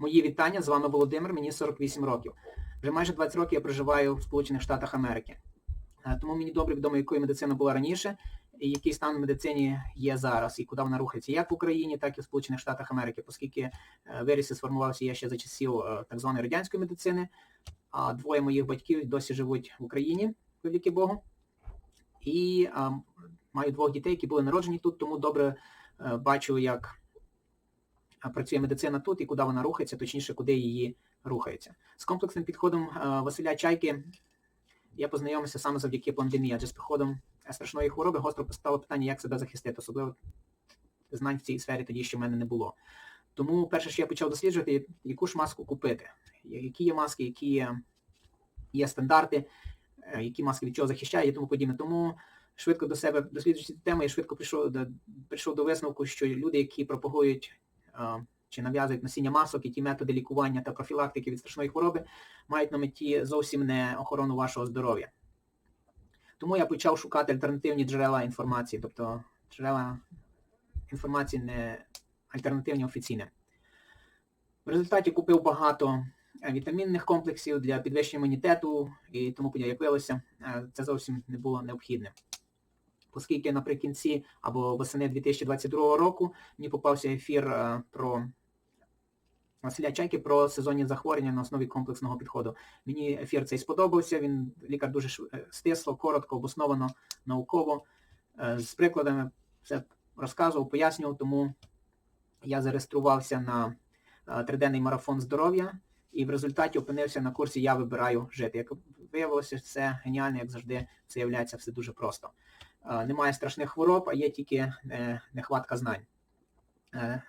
Мої вітання, з вами Володимир, мені 48 років. Вже майже 20 років я проживаю в Сполучених Штатах Америки. Е, Тому мені добре відомо, якою медицина була раніше, і який стан в медицині є зараз, і куди вона рухається, як в Україні, так і в Сполучених Штатах Америки, оскільки е, виріс і сформувався я ще за часів е, так званої радянської медицини, а двоє моїх батьків досі живуть в Україні, завдяки Богу. І а, маю двох дітей, які були народжені тут, тому добре бачу, як працює медицина тут і куди вона рухається, точніше, куди її рухається. З комплексним підходом е, Василя Чайки я познайомився саме завдяки пандемії, адже з приходом е, страшної хвороби гостро постало питання, як себе захистити, особливо знань в цій сфері тоді ще в мене не було. Тому перше, що я почав досліджувати, яку ж маску купити, які є маски, які є, є стандарти, е, які маски від чого захищають і тому подібне. Тому швидко до себе досліджуючи цю тему, я швидко прийшов до, прийшов до висновку, що люди, які пропагують чи нав'язують носіння масок і ті методи лікування та профілактики від страшної хвороби, мають на меті зовсім не охорону вашого здоров'я. Тому я почав шукати альтернативні джерела інформації, тобто джерела інформації не альтернативні офіційні. В результаті купив багато е, вітамінних комплексів для підвищення імунітету і тому. Як виявилося, е, це зовсім не було необхідне. Оскільки наприкінці або восени 2022 року мені попався ефір е, про Василя Чайки про сезонні захворювання на основі комплексного підходу. Мені ефір цей сподобався, він лікар дуже е, стисло, коротко, обосновано, науково, е, з прикладами все розказував, пояснював, тому я зареєструвався на триденний марафон здоров'я і в результаті опинився на курсі Я вибираю жити. Як виявилося, все геніально, як завжди, це являється все дуже просто. Е, Немає страшних хвороб, а є тільки е, нехватка знань. Е,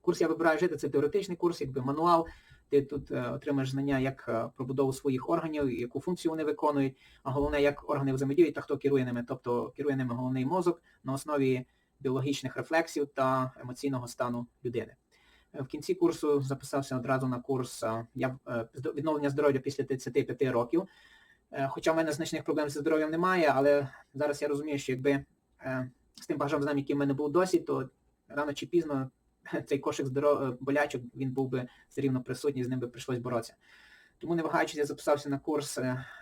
Курс Я вибираю жити це теоретичний курс, якби мануал. Ти тут отримаєш знання як про будову своїх органів, яку функцію вони виконують, а головне, як органи взаємодіють та хто керує ними. Тобто керує ними головний мозок на основі біологічних рефлексів та емоційного стану людини. В кінці курсу записався одразу на курс відновлення здоров'я після 35 років. Е, Хоча в мене значних проблем зі здоров'ям немає, але зараз я розумію, що якби е, з тим багажем знань, який в мене був досі, то рано чи пізно цей кошик здоров... е, болячок, він був би все рівно присутній, з ним би прийшлось боротися. Тому не вагаючись, я записався на курс,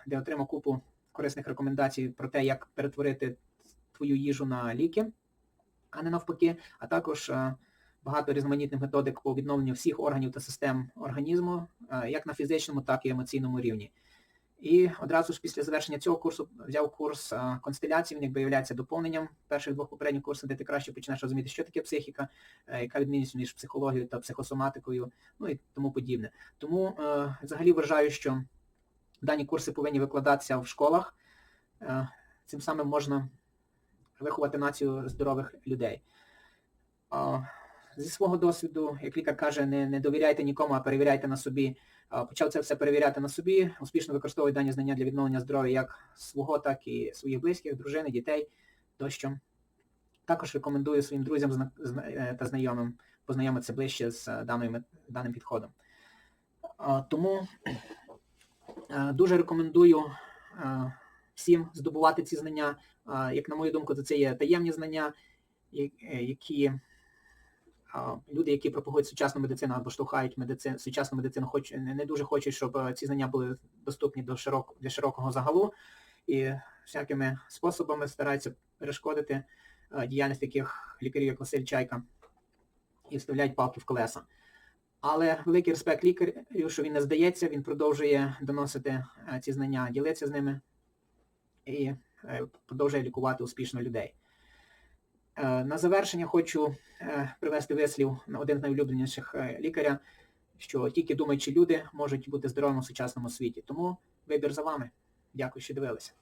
де отримав купу корисних рекомендацій про те, як перетворити твою їжу на ліки, а не навпаки, а також багато різноманітних методик по відновленню всіх органів та систем організму, як на фізичному, так і емоційному рівні. І одразу ж після завершення цього курсу взяв курс а, констеляції, він якби є доповненням перших двох попередніх курсів, де ти краще почнеш розуміти, що таке психіка, е, яка відмінність між психологією та психосоматикою, ну і тому подібне. Тому е, взагалі вважаю, що дані курси повинні викладатися в школах. Е, цим самим можна виховати націю здорових людей. Зі свого досвіду, як лікар каже, не, не довіряйте нікому, а перевіряйте на собі. Почав це все перевіряти на собі, успішно використовую дані знання для відновлення здоров'я як свого, так і своїх близьких, дружини, дітей тощо. Також рекомендую своїм друзям е, та знайомим познайомитися ближче з е, даною, даним підходом. Тому е, дуже рекомендую всім здобувати ці знання. Як на мою думку, то це є таємні знання, які люди, які пропагують сучасну медицину або штовхають медицину, сучасну медицину, хоч не, дуже хочуть, щоб е, ці знання були доступні до широк, для широкого загалу і всякими способами стараються перешкодити е, діяльність таких лікарів, як Василь Чайка, і вставляють палки в колеса. Але великий респект лікарю, що він не здається, він продовжує доносити е, ці знання, ділитися з ними і продовжує лікувати успішно людей. Е, На завершення хочу е, привести вислів на один з найулюбленіших е, лікаря, що тільки думаючі люди можуть бути здоровими в сучасному світі. Тому вибір за вами. Дякую, що дивилися.